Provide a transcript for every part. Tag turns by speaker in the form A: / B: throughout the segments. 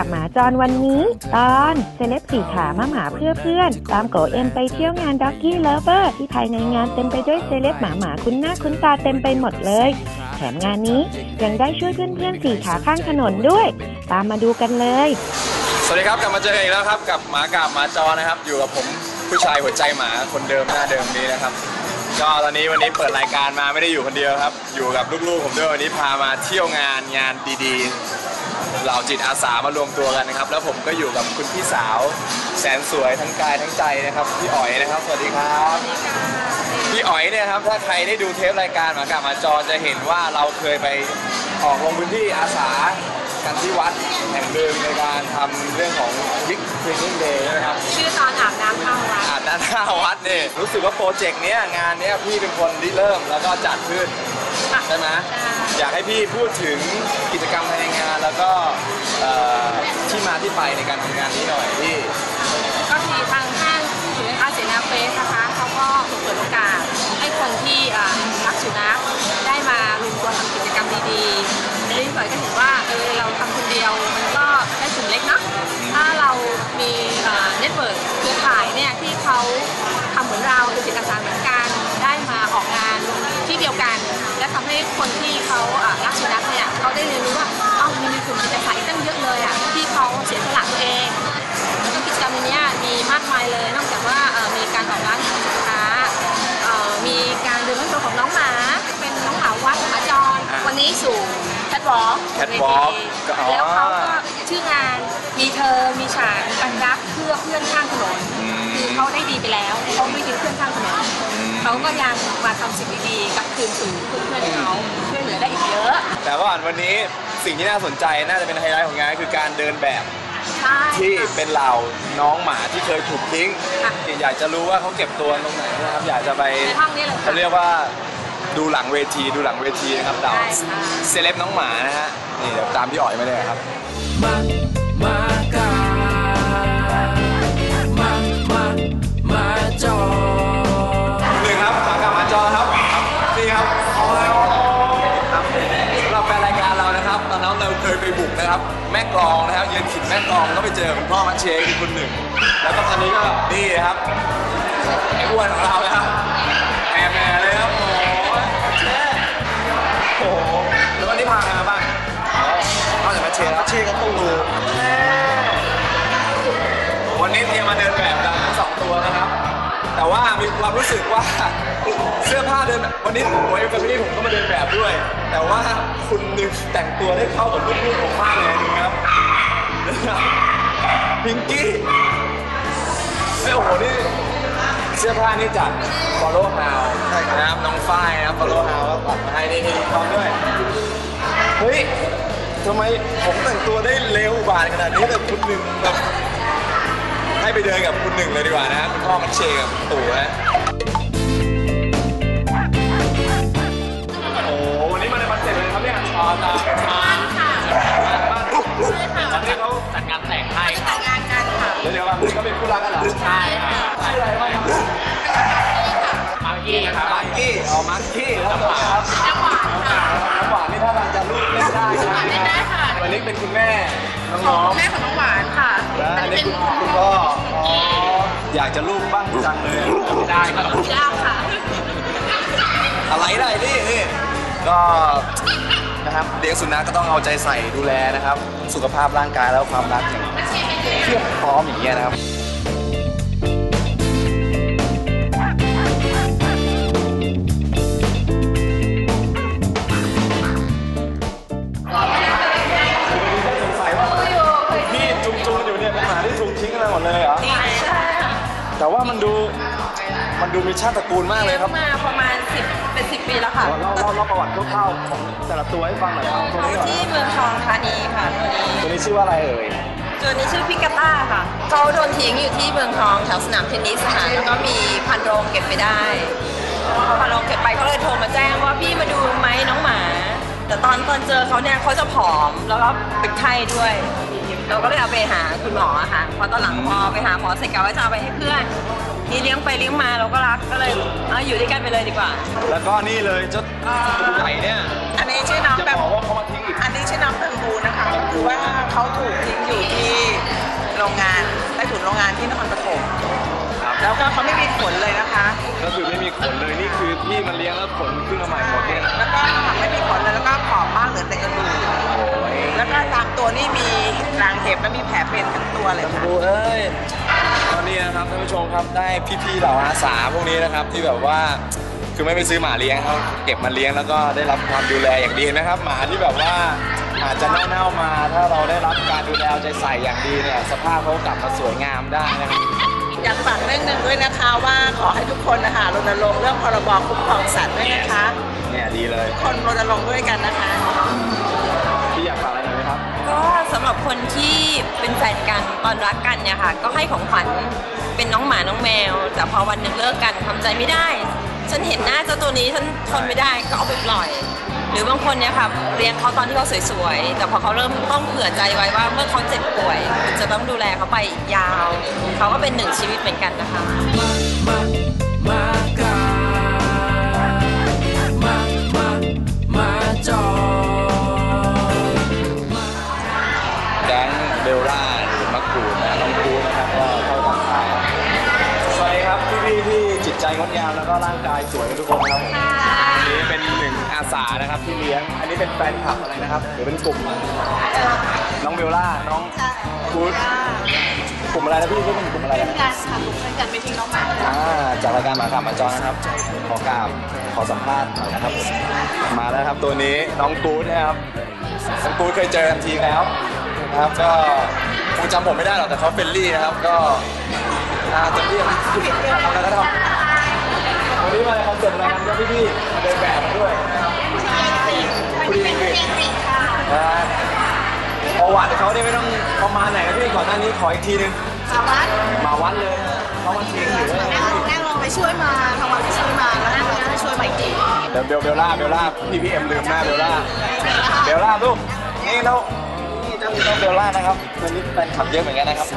A: กาบหมาจรวันนี้ ตอนเซเลบสี่ขามาหมาเพื่อเพื่อน ตามโกเอ็มไปเที่ยวงานด็อกกี้เลเวอร์ที่ภายในงานเต็มไปด้วยเซเลบหมาหมาคุ้นหน้าคุ้นตาเต็มไปหมดเลย แถมงานนี้ยังได้ช่วยเพื่อนๆสี่ขาข้างถนนด้วย ตามมาดูกันเลย
B: สวัสดีครับกลับมาเจอกันอีกแล้วครับกับหมากาบหมาจอนะครับ อยู่กับผมผู้ชายหัวใจหมาคนเดิมหน้าเดิมนี้นะครับก็ตอนนี้วันนี้เปิดรายการมาไม่ได้อยู่คนเดียวครับ อยู่กับลูกๆผมด้วยวันนี้พามาเที่ยวงานงานดีๆ เหล่าจิตอาสามารวมตัวกันนะครับ แล้วผมก็อยู่กับคุณพี่สาว แสนสวยทั้งกายทั้งใจนะครับพี่อ๋อยนะครับ สวัสดีครับ พี่อ๋อยเนี่ยครับถ้าใครได้ดูเทปรายการหมากาบหมาจอจะเห็นว่าเราเคยไปออกลงพื้นที่อาสากันที่วัดแห่งหนึ่งในการทำเรื่องของ Big Cleaning Day ใช่ไหมครับ
C: ชื่อตอนอาบน้ำเข้าวัด
B: อาบด้านหน้าวัดนี่รู้สึกว่าโปรเจกต์เนี้ยงานเนี้ยพี่เป็นคนริเริ่มแล้วก็จัดขึ้นใช่ไหม อยากให้พี่พูดถึงกิจกรรมภายในงาน แล้วก็เอ่อที่มาที่ไปในการทำงานนี้หน่อยพี่
C: ก็คือทางห้างสินค้าเสนาเฟสนะคะเขาก็เปิดโอกาสให้คนที่อ่ารักสุนัขได้มารวมตัวทำกิจกรรมดีๆในนี้ก่อนก็เห็นว่าเออเราทำคนเดียวมันก็แค่ส่วนเล็กเนาะถ้าเรามีเน็ตเวิร์กเครือข่ายเนี่ยที่เขาทำเหมือนเราเป็นจิตอาสาเหมือนกัน ทำให้คนที่เขาอ่ารักสุนัขเนี่ยเขาได้เรียนรู้ว่าเอ้ามันมีกลุ่มจิตอาสาอีกตั้งเยอะเลยอะที่เขาเสียสละตัวเองแล้วก็กิจกรรมในเนี้ยมีมากมายเลย นอกจากว่าเอ่อมีการออกร้านขายสินค้าเอ่อมีการเดินรถตัวของน้องหมา เป็นน้องหมาวัดหมาจร
B: อ่า
C: วันนี้สู่แคทวอล์ก
B: Catwalk ก็อ๋อ
C: แล้วเขาก็ชื่องานมีเธอมีฉากมีปันรักเพื่อเพื่อนข้างถนน
B: อืม
C: คือเขาได้ดีไปแล้วเขาไม่ทิ้งเพื่อนข้างถนน
B: อืม
C: เขาก็ยังมาทำสิ่งดีๆกลับคืนสู่เพื่อนๆเขาช่วยเหลือได้อีกเยอะ
B: แต่ว่าวันนี้สิ่งที่น่าสนใจน่าจะเป็นไฮไลท์ของงานคือการเดินแบบ
C: ใช่
B: ที่เป็นเหล่าน้องหมาที่เคยถูกทิ้ง
C: ค่ะ
B: อยากจะรู้ว่าเขาเก็บตัวตรงไหนนะครับ อยากจะไป
C: ในห้องนี้เลยค่ะ
B: เขาเรียกว่าดูหลังเวทีดูหลังเวทีนะครับเหล่า
C: ได้ค่ะ
B: เซเลบน้องหมานะฮะนี่เดี๋ยวตามพี่อ๋อยมาเลยครับ
D: มามากามา
B: นะครับยืนแม่กลองก็ไปเจอคุณพ่อมัชเชคคือคุณหนึ่ง แล้วก็ตอนนี้ก็นี่ครับไอ้อ้วนของเรานะครับแอบแม่เลยครับโอ้โหเชคโอ้โหแล้ววันนี้พาใครมาบ้างนอกจากมัชเชคมัชเชคกับตู้วันนี้เตรียมมาเดินแบบกันทั้งสองตัวนะครับ แต่ว่ามีความรู้สึกว่าเสื้อผ้าเดินแบบวันนี้ผมเอ็มแฟมิลี่ผมก็มาเดินแบบด้วย แต่ว่าคุณนึงแต่งตัวได้เข้ากับลูกๆผมมากเลยนึงครับ พิงกี้เฮ้ยโอ้โหนี่เสื้อผ้านี่จาก Follow How นะครับน้องฝ้ายนะครับ Follow How ก็ตัดมาให้นี่นี่พร้อมด้วย เฮ้ยทำไมผมแต่งตัวได้เร็วบาดขนาดนี้แต่คุณหนึ่งแบบให้ไปเดินกับคุณหนึ่งเลยดีกว่านะคุณพ่อมันเชกับคุณตู่นะโอ้โหวันนี้มาในคอนเซ็ปต์เลยครับเนี่ยตอนตาบ้านค่ะบ้าน เดี๋ยวเดี๋ยววันนี้เขาเป็นคู่รักกันเหรอ
C: ใช่ค่ะ
B: ชื่ออะไรบ้างครับ
D: มากี้นะครับ
B: มาร์กี้อ๋อมาร์กี้แล้วก็ครับ
C: น้ำหวานค่ะ
B: น้ำหวานนี่ถ้าทางจะลูกเล่นได้นะ
C: เล่นได้ค่ะ
B: วันนี้เป็นคุณแม่น้องๆ
C: แม่ของน้องหวานค่ะ
B: แล้วอันนี้คุณคุณพ่ออ๋ออยากจะลูกบ้างจังเลย
D: ได้ครับ
C: ยากค่ะ
B: อะไรได้นี่นี่ก็นะครับเลี้ยงสุนัขก็ต้องเอาใจใส่ดูแลนะครับ สุขภาพร่างกายแล้วความรักอย่าง เพียบพร้อมอย่างเงี้ยนะครับสงสัยว่าพี่จุงจุงๆอยู่เนี่ยเป็นหมาที่ถูกทิ้งกันไปหมดเลยเหรอ
C: ใช่
B: แต่ว่ามันดูมันดูมีชาติตระกูลมากเลยครับ
C: มาประมาณ 10 เป็น 10 ปีแล้วค่ะ
B: เล่าเล่าเล่าประวัติคร่าวๆของแต่ละตัวให้ฟังหน่อยเอาตัวนี้ก่อน
C: ที่เมืองทองธานีค่ะตัวนี้
B: ตัวนี้ชื่อว่าอะไรเอ่ย
C: ตัวนี้ชื่อพิกาต้าค่ะ เขาโดนทิ้งอยู่ที่เมืองทองแถวสนามเทนนิสค่ะแล้วก็มีพันโรงเก็บไปได้พอพันโรงเก็บไปเขาเลยโทรมาแจ้งว่าพี่มาดูไหมน้องหมา แต่ตอนตอนเจอเขาเนี่ยเขาจะผอมแล้วก็เป็นไข้ด้วย เราก็เลยเอาไปหาคุณหมอค่ะพอตอนหลังพอไปหาหมอเสร็จก็ว่าจะเอาไปให้เพื่อนนี่เลี้ยงไปเลี้ยงมาเราก็รักก็เลยเอาอยู่ด้วยกันไปเลยดีกว่า
B: แล้วก็นี่เลยเจ้าตัวใหญ่เนี่ย
C: อันนี้ชื่อน้อง
B: จะ
C: แบบ
B: บอกว่าเขามาทิ้งอีก
C: อันนี้
E: ใช่น้ำเพิงบูนะคะคือว่าเขาถูกทิ้งอยู่ที่โรงงานใต้ถุนโรงงานที่นครปฐม
B: ครับ
E: แล้วก็เขาไม่มีขนเลยนะคะ
B: ก็คือไม่มีขนเลยนี่คือพี่มันเลี้ยงแล้วขนขึ้นมาใหม่หมดเนี่ย
E: แล้วก็ไม่มีขนเลยแล้วก็ผอมมากเหลือแต่กระดูก
B: โอ้ย
E: แล้วก็ตามตัวนี่มีรางเห็บและมีแผลเป็นทั้งตัวเลยค่ะ
B: ดูเอ้ยตอนนี้นะครับท่านผู้ชมครับได้พี่ๆเหล่าอาสาพวกนี้นะครับที่แบบว่า คือไม่ไปซื้อหมาเลี้ยงเขาเก็บมาเลี้ยงแล้วก็ได้รับความดูแลอย่างดีเห็นไหมครับ หมาที่แบบว่าอาจจะเน่าๆมา ถ้าเราได้รับการดูแลเอาใจใส่อย่างดีเนี่ยสภาพเขากลับมาสวยงามได้นะครับ
E: อยากฝากเรื่องหนึ่งด้วยนะคะว่าขอให้ทุกคนนะคะรณรงค์เรื่องพรบคุ้มครองสัตว์ด้วยนะคะ
B: เนี่ยดีเลย
E: คนรณรงค์ด้วยกันนะคะ
B: พี่อยากฝากอะไรหน่อยไหมครับ
F: ก็สำหรับคนที่เป็นแฟนกันตอนรักกันเนี่ยค่ะ ก็ให้ของขวัญเป็นน้องหมาน้องแมว แต่พอวันหนึ่งเลิกกันทำใจไม่ได้ ฉันเห็นหน้าเจ้าตัวนี้ฉันทนไม่ได้ก็เอาไปปล่อย หรือบางคนเนี่ยค่ะเลี้ยงเขาตอนที่เขาสวยๆ แต่พอเขาเริ่มต้องเผื่อใจไว้ว่าเมื่อเขาเจ็บป่วย จะต้องดูแลเขาไปอีกยาว เขาก็เป็นหนึ่งชีวิตเหมือนกันนะคะ
B: เป็นแฟนคลับอะไรนะครับหรือเป็นกลุ่ม น้องเบลล่า น้องกูดกลุ่มอะไรนะพี่ที่เป็นกลุ่มอะไรนะ
G: การค่ะถูกเพื่อนกันไปทิ้งน้องหมา
B: อ่าจากรายการหมาขับหมาจอนะครับ ขอกราบขอสัมภาษณ์หน่อยนะครับผมมาแล้วครับตัวนี้น้องกู๊ดนะครับน้องกู๊ดเคยเจอกันทีแล้วนะครับก็คงจำผมไม่ได้หรอกแต่เขาเฟรนลี่นะครับก็น่าจะเรียกทำอะไรก็ทำวันนี้มาในคอนเสิร์ตอะไรกันครับพี่ๆมาเดินแบบมาด้วย ประวัติเขาเนี่ยไม่ต้องประมาณไหนครับพี่ก่อนหน้านี้ขออีกทีนึง
G: สาวัต
B: มาวัดเลยเพราะมันทิ้งอยู่เลย
G: นั่งลงไปช่วยมาทำวันไปช่วยมาแล้วนั่งไปช่วยมาอีกที
B: เดี๋ยวเบลเบลล่าเบลล่าพี่พี่เอ็มลืมหน้าเบลล่าเบลล่าลูกนี่เรานี่เจ้าเจ้าเบลล่านะครับวันนี้แฟนคลับเยอะเหมือนกันนะครับ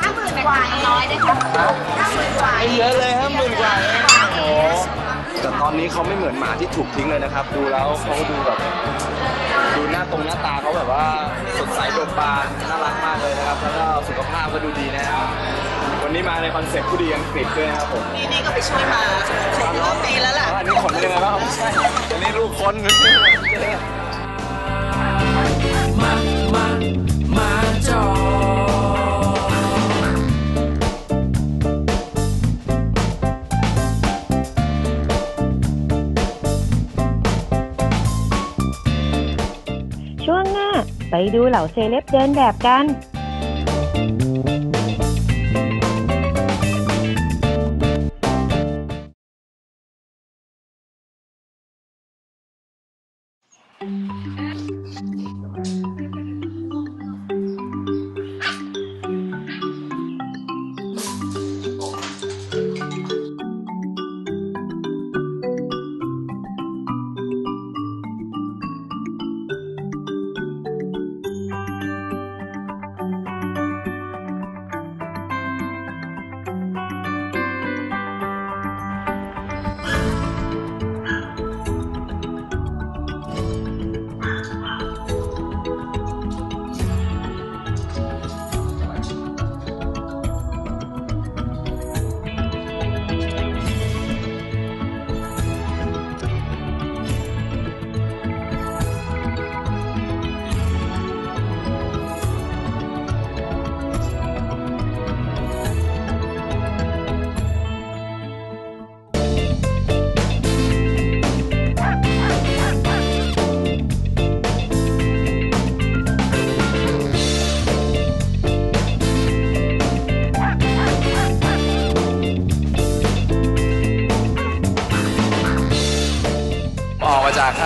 G: ห้าหมื่นกว่าน้อยได้ค่ะห้าหมื่นกว่า
B: ไม่เยอะเลยห้าหมื่นกว่าเองโอ้โหแต่ตอนนี้เขาไม่เหมือนหมาที่ถูกทิ้งเลยนะครับ ดูแล้วเขาดูแบบ ดูหน้าตรงหน้าตาเขาแบบว่าสดใสเบิกบานน่ารักมากเลยนะครับ แล้วก็สุขภาพก็ดูดีนะครับวันนี้มาในคอนเซ็ปต์ผู้ดีอังกฤษด้วยนะครับผม
E: นี่นี่ก็ไปช่วยมาขนต้องปีแล้วล่ะ
B: อันนี้ขนเป็นยังไงบ้างครับไม่ใช่อันนี้ลูกคน
A: ไปดูเหล่าเซเลบเดินแบบกัน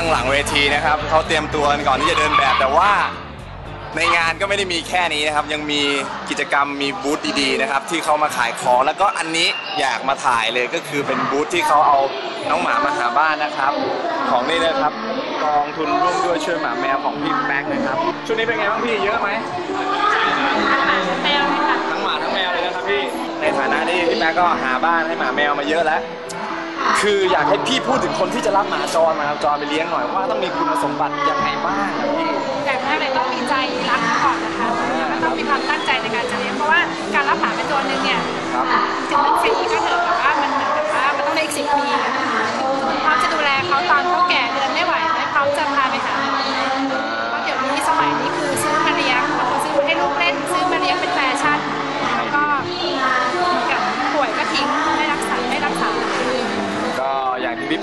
A: า
B: จากข้างหลังเวทีนะครับเขาเตรียมตัวกันก่อนที่จะเดินแบบแต่ว่าในงานก็ไม่ได้มีแค่นี้นะครับ ยังมีกิจกรรมมีบูธดีๆนะครับ ที่เขามาขายของแล้วก็อันนี้อยากมาถ่ายเลยก็คือเป็นบูธที่เขาเอาน้องหมามาหาบ้านนะครับ ของนี่นะครับกองทุนร่วมด้วยช่วยหมาแมวของพี่แป๊กนะครับช่วงนี้เป็นไงบ้างพี่เยอะไหม
G: แมวเลยค่ะ
B: ทั้งหมาทั้งแมวเลยนะครับพี่ในฐานะที่พี่แป๊กก็หาบ้านให้หมาแมวมาเยอะแล้ว คืออยากให้พี่พูดถึงคนที่จะรับหมาจรมาจรไปเลี้ยงหน่อยว่าต้องมีคุณสมบัติยังไงบ้างอะพี่
H: อย่างแรกเลยต้องมีใจรักก่อนนะคะแล้วก็ต้องมีความตั้งใจในการจะเลี้ยงเพราะว่าการรับหมาเป็นตัวหนึ่งเนี่ย
B: ครับ
H: ถึงมันฟรีก็เถอะแต่ว่ามันเหมือนกับว่ามันต้องได้อีกสิบปีพร้อมจะดูแลเขาตอนเขาแก่เดือนไม่ไหวไหมพร้อมจะพาไปหาหมอไหมเพราะเดี๋ยวนี้สมัยนี้คือ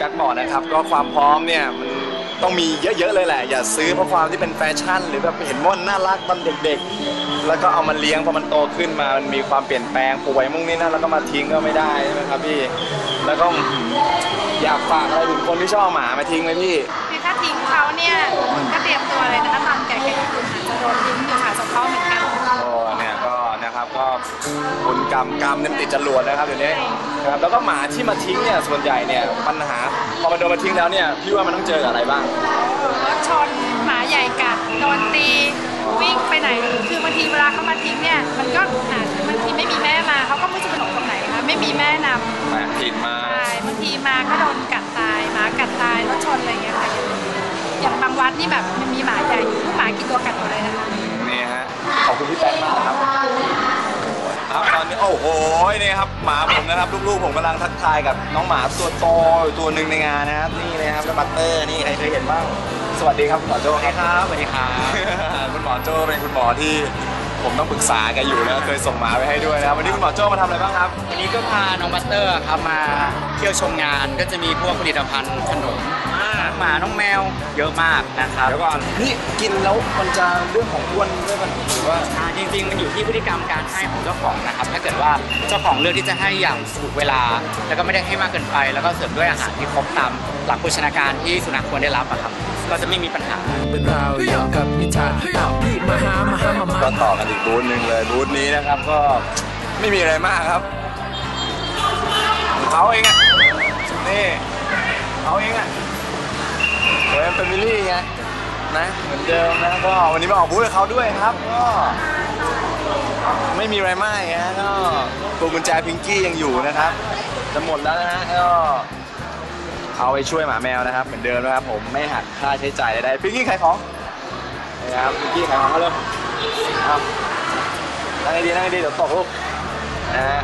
H: แป๊ก
B: บอกนะครับ ก็ความพร้อมเนี่ยมันต้องมีเยอะๆเลยแหละ อย่าซื้อเพราะความที่เป็นแฟชั่น หรือแบบเห็นม่อนน่ารักตอนเด็กๆ แล้วก็เอามันเลี้ยงพอมันโตขึ้นมามันมีความเปลี่ยนแปลงป่วยมุ่งนี่นั่นแล้วก็มาทิ้งก็ไม่ได้ใช่ไหมครับพี่แล้วก็อยากฝากอะไรถึงคนที่ชอบหมามาทิ้งไหมพี่
H: คือถ้าทิ้ง
B: กรรมกรรมเนี่ยมันติดจรวดนะครับเดี๋ยวนี้นะครับแล้วก็หมาที่มาทิ้งเนี่ยส่วนใหญ่เนี่ยปัญหาพอมันโดนมาทิ้งแล้วเนี่ยพี่ว่ามันต้องเจอกับอะไรบ้าง
H: รถชนหมาใหญ่กัดโดนตีวิ่งไปไหนคือบางทีเวลาเขามาทิ้งเนี่ยมันก็อาจบางทีไม่มีแม่มาเขาก็ไม่รู้จะไปหลบตรงไหนคะไม่มีแม่นำ
B: แปลกถิ่นมา
H: ใช่บางทีมาก็โดนกัดตายหมากัดตายรถชนอะไรอย่างเงี้ยค่ะอย่างบางวัดนี่แบบมันมีหมาใหญ่อยู่ลูกหมากี่ตัวกัดหมดเลยนะคะ
B: นี่ฮะขอบคุณพี่แป๊กมากนะครับ ครับตอนนี้โอ้โหนี่ครับหมาผมนะครับลูกๆผมกำลังทักทายกับน้องหมาตัวโตอยู่ตัวหนึ่งในงานนะครับนี่เลยครับเป็นบัตเตอร์นี่ใครเคยเห็นบ้างสวัสดีครับคุณหมอโจ้ครับสวัสดีครับคุณหมอโจ้เป็นคุณหมอที่ผมต้องปรึกษาแกอยู่นะเคยส่งหมาไปให้ด้วยนะครับวันนี้คุณหมอโจ้มาทำอะไรบ้างครับ
I: วันนี้ก็พาน้องบัตเตอร์ครับมาเที่ยวชมงานก็จะมีพวกผลิตภัณฑ์ขนม หมาน้องแมวเยอะมากนะครับ
B: เดี๋ยวก่อนนี่กินแล้วมันจะเรื่องของอ้วนด้วยมันหรือว่า
I: อ่าจริงๆ มันอยู่ที่พฤติกรรมการให้ของเจ้าของนะครับ ถ้าเกิดว่าเจ้าของเลือกที่จะให้อย่างถูกเวลา แล้วก็ไม่ได้ให้มากเกินไป แล้วก็เสริมด้วยอาหารที่ครบตามหลักโภชนาการที่สุนัขควรได้รับอะครับ ก็จะไม่มีปัญหา
D: เป็นราวอย่างกับนิทานอ้าวพี่มาหามาหามามา
B: ก็ต่อกันอีกบูธหนึ่งเลยบูธนี้นะครับก็ไม่มีอะไรมากครับเขาเองอะนี่เขาเองอะ เอ็มเฟมิลี่ไงนะเหมือนเดิมนะก็วันนี้มาออกบูธกับเขาด้วยครับก็ไม่มีอะไรมากฮะก็ตัวกุญแจพิงกี้ยังอยู่นะครับ จะหมดแล้วนะฮะก็เอาไปช่วยหมาแมวนะครับ เหมือนเดิมนะครับผมไม่หักค่าใช้จ่ายใดๆพิงกี้ขายของนะครับพิงกี้ขายของเขาเริ่มครับนั่งให้ดีนั่งให้ดีเดี๋ยวตกลูกนะฮะ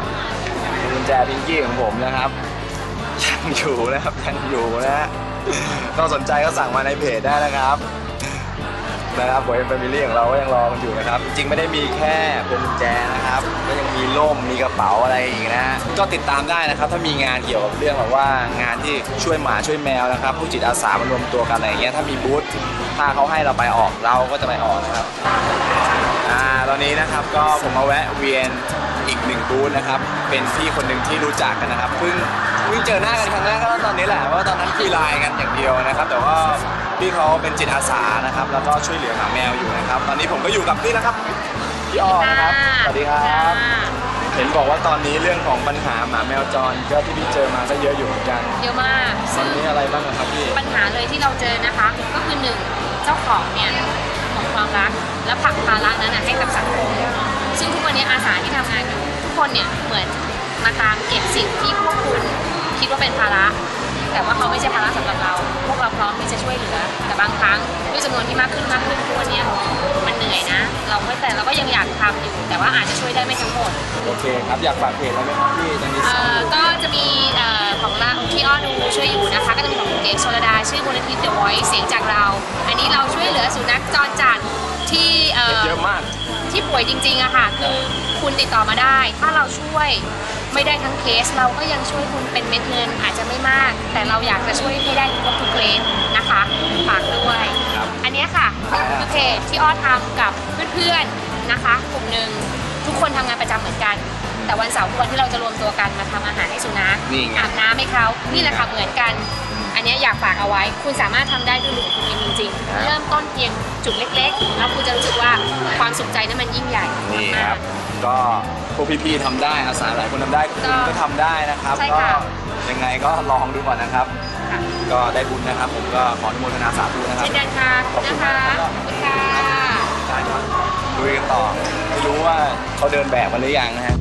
B: กุญแจพิงกี้ของผมนะครับยังอยู่นะครับยังอยู่นะฮะ ต้องสนใจก็สั่งมาในเพจได้นะครับ นะครับบอยแฟมิลี่ของเราก็ยังรอกันอยู่นะครับ จริงๆไม่ได้มีแค่พวงกุญแจนะครับ ก็ยังมีร่มมีกระเป๋าอะไรอีกนะฮะก็ติดตามได้นะครับ ถ้ามีงานเกี่ยวกับเรื่องแบบว่างานที่ช่วยหมาช่วยแมวนะครับ ผู้จิตอาสามารวมตัวกันอะไรอย่างเงี้ยถ้ามีบูธถ้าเขาให้เราไปออกเราก็จะไปออกนะครับอ่าตอนนี้นะครับก็ผมมาแวะเวียน อีกหนึ่งบูธนะครับ เป็นพี่คนหนึ่งที่รู้จักกันนะครับเพิ่งเพิ่งเจอหน้ากันครั้งแรกก็ตอนนี้แหละเพราะว่าตอนนั้นคุยไลน์กันอย่างเดียวนะครับ แต่ว่าพี่เขาเป็นจิตอาสานะครับ แล้วก็ช่วยเหลือหมาแมวอยู่นะครับ ตอนนี้ผมก็อยู่กับนี่นะครับพี่อ้อนะครับสวัสดีครับ เห็นบอกว่าตอนนี้เรื่องของปัญหาหมาแมวจรก็ที่พี่เจอมาก็เยอะอยู่เหมือนกัน
G: เยอะมาก
B: ตอนนี้อะไรบ้างอะครับพี่
G: ปัญหาเลยที่เราเจอนะคะ ก็คือหนึ่งเจ้าของเนี่ยของความรักและผลักภาระนั้นนะให้กับสังคม ซึ่งทุกวันนี้อาสาที่ทำงานอยู่ทุกคนเนี่ยเหมือนมาตามเก็บสิ่งที่พวกคุณคิดว่าเป็นภาระ แต่ว่าเขาไม่ใช่ภาระสำหรับเรา พวกเราพร้อมที่จะช่วยเหลือ แต่บางครั้งด้วยจำนวนที่มากขึ้นมากขึ้นทุกวันเนี้ยมันเหนื่อยนะ เราก็แต่เราก็ยังอยากทำอยู่ แต่ว่าอาจจะช่วยได้ไม่ทั้งหมด
B: โอเคครับอยากฝากเพจอะไรไหมครับพี่ตอนนี้
G: เอ่อก็จะมีเอ่อของเราที่อ้อดูช่วยอยู่นะคะ ก็จะมีของคุณเก๋ชลดา ชื่อมูลนิธิ The Voice เสียงจากเรา อันนี้เราช่วยเหลือสุนัขจรจัด ป่วยจริงๆอะค่ะ คือคุณติดต่อมาได้ ถ้าเราช่วยไม่ได้ทั้งเคส เราก็ยังช่วยคุณเป็นเม็ดเงินอาจจะไม่มาก แต่เราอยากจะช่วยให้ได้ครบทุกเคสนะคะฝากด้วย
B: ครับ
G: อันเนี้ยค่ะคือเพจที่อ้อทำกับเพื่อนๆนะคะกลุ่มหนึ่งทุกคนทำงานประจำเหมือนกัน แต่วันเสาร์คือวันที่เราจะรวมตัวกันมาทำอาหารให้สุนัข
B: นี่ไง
G: อาบน้ำให้เขานี่แหละค่ะเหมือนกัน อันเนี้ยอยากฝากเอาไว้ คุณสามารถทำได้ด้วยมือของคุณเองจริงๆ เริ่มต้นเพียงจุดเล็กๆ แล้วคุณจะรู้สึกว่าความสุขใจนั้นมันยิ่งใหญ่
B: นี่
G: มา
B: ครั
G: ก
B: บก็พวกพี่ๆทำได้อาสาหลายคนทำได้คุณก็ทำได้นะครับ
G: ใช่
B: ก็
G: ค่ะ
B: ยังไงก็ลองดูก่อนนะครับ
G: ๆค่ะ
B: ก็ได้บุญนะครับ ผมก็ขออนุโมทนาสาธุนะครับ
G: เช่นกันค่ะขอบคุณนะคะขอบคุณค่ะ
B: ได้ครับลุยกันต่อไม่รู้ว่าเขาเดินแบบกันหรือยังนะฮะ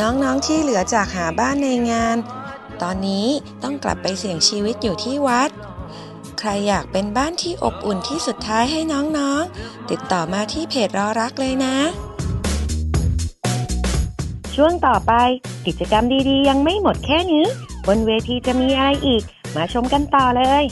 A: น้
J: องๆที่เหลือจากหาบ้านในงาน ตอนนี้ต้องกลับไปเสี่ยงชีวิตอยู่ที่วัด ใครอยากเป็นบ้านที่อบอุ่นที่สุดท้ายให้น้องๆ ติดต่อมาที่เพจรอรักเลยนะ
A: ช่วงต่อไปกิจกรรมดีๆ ยังไม่หมดแค่นี้ บนเวทีจะมีอะไรอีก มาชมกันต่อเลย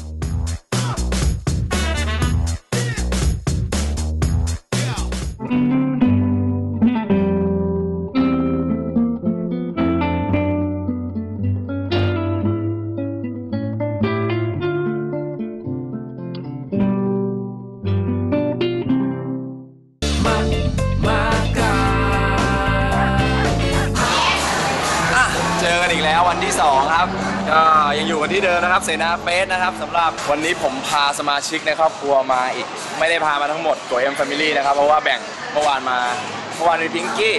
B: ครับเสนาเฟสนะครับสำหรับวันนี้ผมพาสมาชิกในครอบครัวมาอีก ไม่ได้พามาทั้งหมดตัวเอ็มแฟมิลี่นะครับ เพราะว่าแบ่งเมื่อวานมาเมื่อวานมีพิงกี้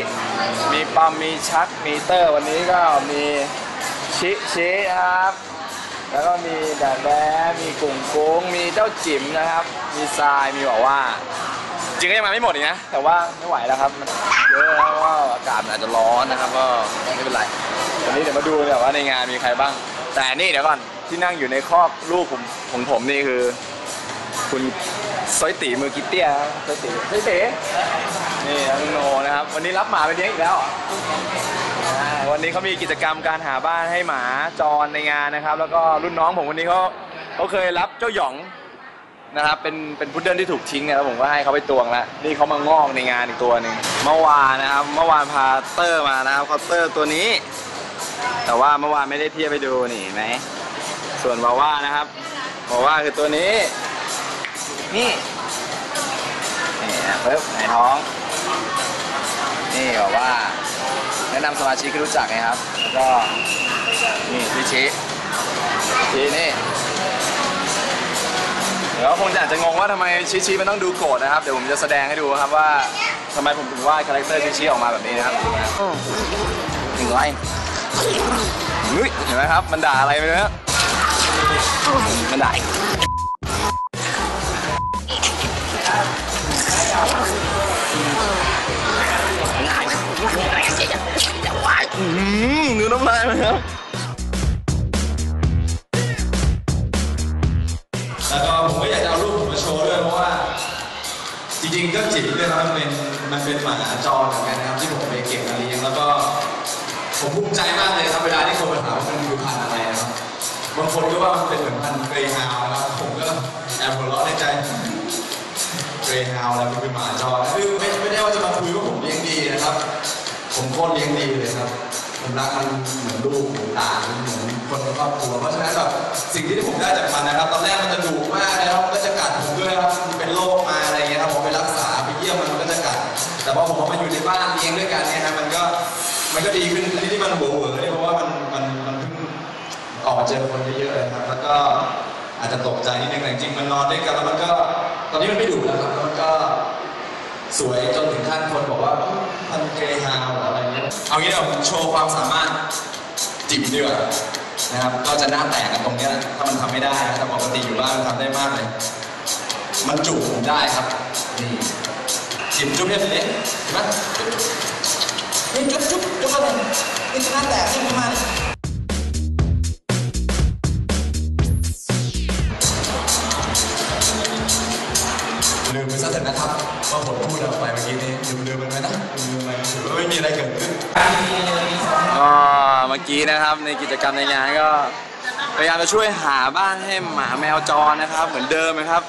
B: มีปัมมีชัก มีเตอร์ วันนี้ก็มีชิชิครับ แล้วก็มีแดดแด้มีกุ้งกุ้งมีเจ้าจิ๋มนะครับ มีทรายมีบอกว่าจริงก็ยังมาไม่หมดอีกนะ แต่ว่าไม่ไหวแล้วครับมันเยอะแล้วก็อากาศมันอาจจะร้อนนะครับก็ไม่เป็นไรวันนี้เดี๋ยวมาดูเนี่ยว่าในงานมีใครบ้าง แต่นี่เดี๋ยวก่อน ที่นั่งอยู่ในครอบลูกผมของผมนี่คือ คุณซอยตีมือกิเตียครับซอยตีซอยตีนี่น้องโนนะครับ วันนี้รับหมาไปเลี้ยงอีกแล้วอ่าวันนี้เขามีกิจกรรมการหาบ้านให้หมาจรในงานนะครับ แล้วก็รุ่นน้องผมวันนี้เขาเขาเคยรับเจ้าหยองนะครับเป็นเป็นพุดเดิ้ลที่ถูกทิ้งนะครับผมก็ให้เขาไปตวงแล้วนี่เขามางอกในงานอีกตัวหนึ่งเมื่อวานนะครับเมื่อวานพาเตอร์มานะครับคอเตอร์ตัวนี้ แต่ว่าเมื่อวานไม่ได้เทียบไปดูนี่เห็นไหม ส่วนบาว่านะครับบาว่าคือตัวนี้ นี่นี่นะเพิ่มในท้อง นี่บอกว่าแนะนำสมาชิกให้รู้จักไงครับ แล้วก็นี่พี่ชิชินี่เดี๋ยวคงจะอาจจะงงว่าทำไมชิชิมันต้องดูโกรธนะครับ เดี๋ยวผมจะแสดงให้ดูครับว่าทำไมผมถึงวาดคาแรคเตอร์ชิชิออกมาแบบนี้นะครับดูนะครับหนึ่งไล่เฮ้ยเห็นไหมครับ มันด่าอะไรไปเนี่ย มันได่าอื้อหือน้ำลายมันครับ แล้วก็ผมก็อยากจะเอารูปผมมาโชว์ด้วยเพราะว่า จริงๆก็จิ๋มด้วยครับมันเป็นมันเป็นหมาจรเหมือนกันนะครับที่ผมไปเก็บมาเลี้ยงแล้วก็ผมภูมิใจมากเลยครับเวลาที่คนมาถามว่ามันคือพันธุ์อะไรนะ บางคนก็ว่ามันเป็นเหมือนพันเกรย์ฮาวนะครับผมก็แอบหัวเราะในใจเกรย์ฮาวแล้วมันคือหมาจรคือไม่ไม่ได้ว่าจะมาคุยว่าผมเลี้ยงดีนะครับ ผมโคตรเลี้ยงดีเลยครับผมรักมันเหมือนลูกเหมือนหลานเหมือนคนในครอบครัวเพราะฉะนั้นแบบสิ่งที่ผมได้จากมันนะครับ ตอนแรกมันจะดุมากนะครับมันก็จะกัดผมด้วยครับเป็นโรคมาอะไรเงี้ยครับผมไปรักษาไปเยี่ยมมันมันก็จะกัด แต่พอผมเอามาอยู่ในบ้านเลี้ยงด้วยกันเนี่ยครับมันก็มันก็ดีขึ้นที่ที่มันหัวเหวอเนี่ยเพราะว่ามันมันมันเพิ่ง ออกมาเจอคนเยอะๆเลยครับ แล้วก็อาจจะตกใจนิดนึงแต่จริงๆมันนอนด้วยกันแล้วมันก็ตอนนี้มันไม่ดุแล้วครับแล้วมันก็สวยจนถึงขั้นคนบอกว่าพันเกย์ฮาวอะไรเงี้ยเอางี้เดี๋ยวโชว์ความสามารถจิ๋มดีกว่านะครับ ก็จะหน้าแตกกันตรงเนี้ยถ้ามันทำไม่ได้นะแต่ปกติอยู่บ้านมันทำได้มากเลย มันจุผมได้ครับนี่จิ๋มจุ๊บเนี่ยแบบนี้เห็นไหมนี่จุ๊บจุ๊บจุ๊บอะไรนี่หน้าแตกนี่ประมา กี้นะครับ ในกิจกรรมในงานก็พยายามจะช่วยหาบ้านให้หมาแมวจรนะครับ เหมือนเดิมนะครับ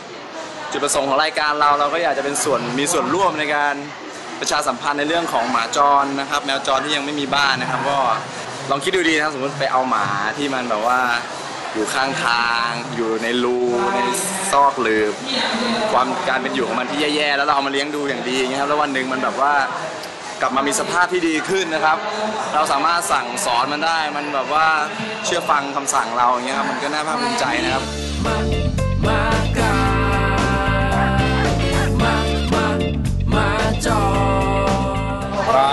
B: จุดประสงค์ของรายการเราเราก็อยากจะเป็นส่วนมีส่วนร่วมในการประชาสัมพันธ์ในเรื่องของหมาจรนะครับ แมวจรที่ยังไม่มีบ้านนะครับ ก็ลองคิดดูดีนะครับสมมติไปเอาหมาที่มันแบบว่าอยู่ข้างทางอยู่ในรูในซอกหลืบความการเป็นอยู่ของมันที่แย่ๆแล้วเราเอามาเลี้ยงดูอย่างดีอย่างเงี้ยครับแล้ววันหนึ่งมันแบบว่า กลับมามีสภาพที่ดีขึ้นนะครับ เราสามารถสั่งสอนมันได้ มันแบบว่าเชื่อฟังคำสั่งเราอย่างเงี้ยครับมันก็น่าภาคภูมิใจนะครับ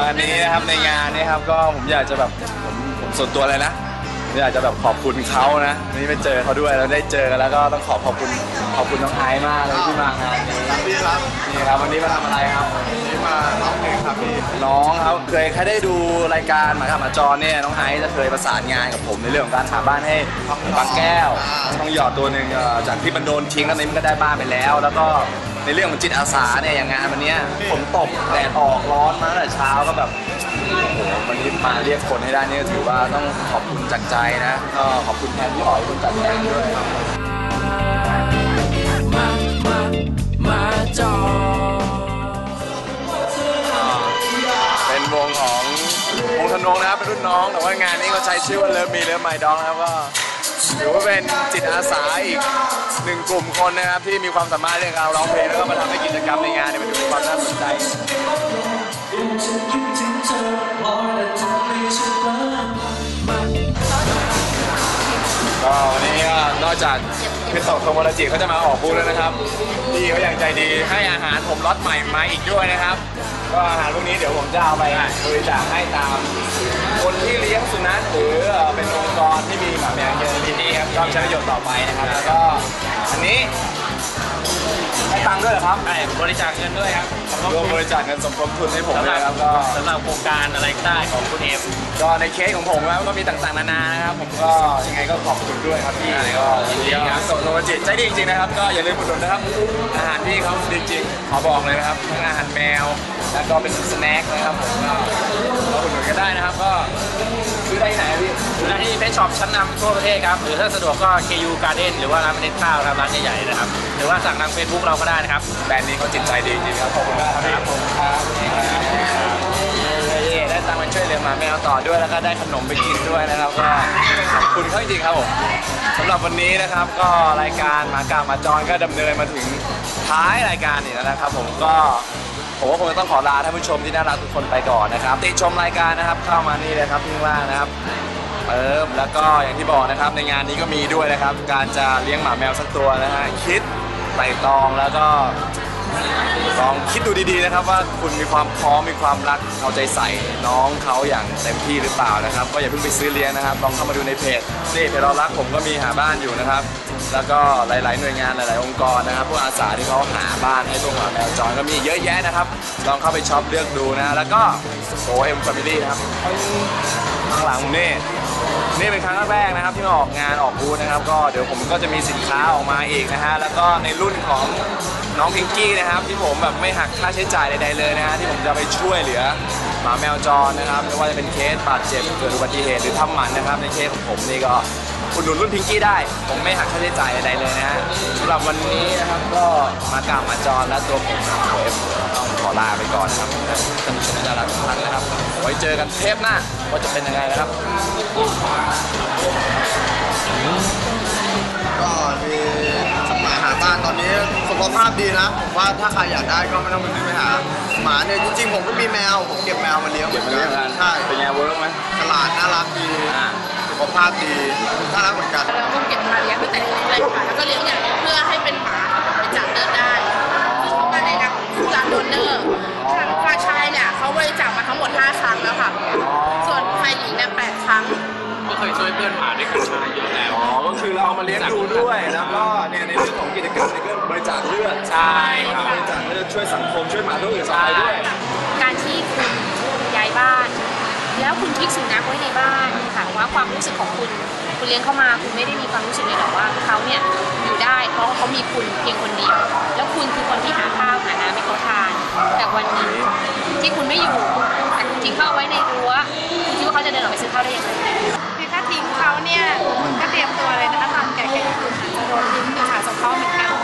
B: วันนี้นะครับในงานนี้ครับก็ผมอยากจะแบบผมผมส่วนตัวเลยนะผมอยากจะแบบขอบคุณเขานะวันนี้ไปเจอเขาด้วยแล้วได้เจอกันแล้วก็ต้องขอขอบคุณขอบคุณน้องไอซ์มากเลยที่มางานนี่ครับนี่ครับวันนี้มาทำอะไรครับ มาร้องเพลงครับพี่น้องครับเคยใครได้ดูรายการหมากับหมาจรเนี่ยน้องไอซ์จะเคยประสานงานกับผมในเรื่องของการหาบ้านให้บางแก้วทองหยอดตัวหนึ่งเอ่อจากที่มันโดนทิ้งแล้วนี่มันก็ได้บ้านไปแล้ว แล้วก็ในเรื่องของจิตอาสาเนี่ยอย่างงานวันเนี้ยฝนตกแดดออกร้อนมาตั้งแต่เช้าก็แบบ โอ้โหวันนี้มาเรียกคนให้ได้นี่ก็ถือว่าต้องขอบคุณจากใจนะก็ขอบคุณแทนพี่อ๋อยคุณจัดแทนด้วย นงนะครับเป็นรุ่นน้อง แต่ว่างานนี้เขาใช้ชื่อว่าเลิฟมีเลิฟไมดองนะครับก็ถือว่าเป็นจิตอาสาอีกหนึ่งกลุ่มคนนะครับที่มีความสามารถเรื่องการร้องเพลงแล้วก็มาทำให้กิจกรรมในงานเนี่ยมันดูมีความน่าสนใจก็วันนี้ก็นอกจาก คือตกโทโมราจิเขาจะมาออกบูธแล้วนะครับพี่เขาอย่างใจดีให้อาหารผมล็อตใหม่มาอีกด้วยนะครับ ก็อาหารพวกนี้เดี๋ยวผมจะเอาไปบริจาคให้ตาม คนที่เลี้ยงสุนัขหรือเป็นองค์กรที่มีหมาแมวเยอะที่นี้ครับก็ใช้ประโยชน์ต่อไปนะครับแล้วก็อันนี้ ให้ตังค์ด้วยเหรอครับ
K: ใช่บริจาคเงินด้วยครับ
B: รวมบริจาคเงินสมทบทุนให้ผม
K: สำห
B: ด้
K: รั
B: วย
K: บ
B: ครับก็
K: สำหรับโครงการอะไรก็ได้ของคุณเอม
B: ก็ในเคสของผมแล้วก็มีต่างๆนานานะครับผมก็ยังไงก็ขอบคุณด้วยครับพี่ก็ยินดีครับส่งโทรจิตใจดีจริงๆนะครับก็อย่าลืมอุดหนุนนะครับอาหารที่เขาดีจริงขอบอกเลยนะครับทั้งอาหารแมวแล้วก็เป็นสแน็คนะครับผมก็ก็อุดหนุนกันได้นะครับ ก็ ซื้อได้ที่ไหนครับพี่
K: หน้าที่เพชช็อปชั้นนำทั่วประเทศครับ หรือถ้าสะดวกก็ KU Garden หรือว่าร้านเมล็ดข้าวครับร้านใหญ่ๆนะครับ หรือว่าสั่งทาง Facebook เราก็ได้นะครับ
B: แบรนด์นี้เขาจิตใจดีจริงๆครับ ขอบคุณมากครับพี่ขอบคุณครับเย่ได้ตังค์มาช่วยเหลือหมาแมวต่อด้วยแล้วก็ได้ขนมไปกินด้วยนะครับก็ขอบคุณเขาจริงๆครับผมสำหรับวันนี้นะครับก็รายการหมากามาจรก็ดำเนินมาถึงท้ายรายการนี่แล้วนะครับ ผมก็ ผมก็คงจะต้องขอลาท่านผู้ชมที่น่ารักทุกคนไปก่อนนะครับ ติดชมรายการนะครับ เข้ามานี่เลยครับที่ข้างล่างนะครับเออแล้วก็อย่างที่บอกนะครับในงานนี้ก็มีด้วยนะครับ การจะเลี้ยงหมาแมวสักตัวนะฮะคิดไต่ตองแล้วก็ ลองคิดดูดีๆนะครับว่าคุณมีความพร้อมมีความรักเอาใจใส่น้องเขาอย่างเต็มที่หรือเปล่านะครับ ก็อย่าเพิ่งไปซื้อเลี้ยงนะครับ ลองเข้ามาดูในเพจนี่เพจเรารักผมก็มีหาบ้านอยู่นะครับ แล้วก็หลาย ๆ หน่วยงานหลายๆ องค์กรนะครับพวกอาสาที่เขาหาบ้านให้พวกหมาแมวจรก็มีเยอะแยะนะครับ ลองเข้าไปช็อปเลือกดูนะแล้วก็โอเอ็มแฟมิลี่นะครับข้างหลังผมนี่นี่เป็นครั้งแรกนะครับที่มาออกงานออกบูธนะครับ ก็เดี๋ยวผมก็จะมีสินค้าออกมาอีกนะฮะแล้วก็ในรุ่นของ น้องพิงกี้นะครับ ที่ผมแบบไม่หักค่าใช้จ่ายใดๆเลยนะฮะที่ผมจะไปช่วยเหลือหมาแมวจรนะครับไม่ว่าจะเป็นเคสบาดเจ็บเกิดอุบัติเหตุหรือทำหมันนะครับ ในเคสของผมนี่ก็อุดหนุนรุ่นพิงกี้ได้ ผมไม่หักค่าใช้จ่ายใดๆเลยนะฮะสำหรับวันนี้นะครับก็มากราบมาจรและตัวผมนะครับผมต้องขอลาไปก่อนนะครับท่านผู้ชมที่น่ารักทุกท่านนะครับไว้เจอกันเทปหน้าว่าจะเป็นยังไงนะครับ
L: ก็มีหมาหา บ้านตอนนี้สุขภาพดีนะผมว่าถ้าใครอยากได้ก็ไม่ต้องไปซื้อไปหาหมาเนี่ยจริงๆผมก็มีแมวผมเก็บแมวมาเลี้ยงเหมือนกันใช่
B: เป็นไงเวิร์กไหม
L: ฉลาดน่ารักดี
B: อ่า
L: สุขภาพดีน่ารักเหมือนกัน
G: เราก็เก็บมาเลี้ยงตั้งแต่เล็กๆเลยค่ะแล้วก็เลี้ยงอย่างเพื่อให้เป็นหมาบริจาคเลือดได้ เคย
K: ช่วยเพื่อนหมาด้วยกันมาเยอะแล้ว
B: อ๋อ ก็คือเราเอามาเลี้ยงดูด้วยแล้วก็เนี่ยในเรื่องของกิจกรรมในเรื่องบริจาคเลือด
K: ใช่ครับ
B: บริจาคเลือดช่วยสังคมช่วยหมาตัวอื่นต่อไปด้วย
H: การที่คุณย้ายบ้าน แล้วคุณทิ้งสุนัขไว้ในบ้านถามว่าความรู้สึกของคุณ คุณเลี้ยงเขามาคุณไม่ได้มีความรู้สึกเลยหรอกว่าเขาเนี่ยอยู่ได้เพราะเขามีคุณเพียงคนเดียว แล้วคุณคือคนที่หาข้าวหาน้ำให้เขาทาน แต่วันนี้ที่คุณไม่อยู่แต่คุณทิ้งเขาเอาไว้ในรั้วคุณคิดว่าเขาจะเดินออกไปซื้อข้าวได้ยังไง ทิ้งเขาเนี่ยก็เตรียมตัวอะไรนะทำแก่แก่คุณอาจะโดนทิ้งหรือขาสงเคราเหมือนกัน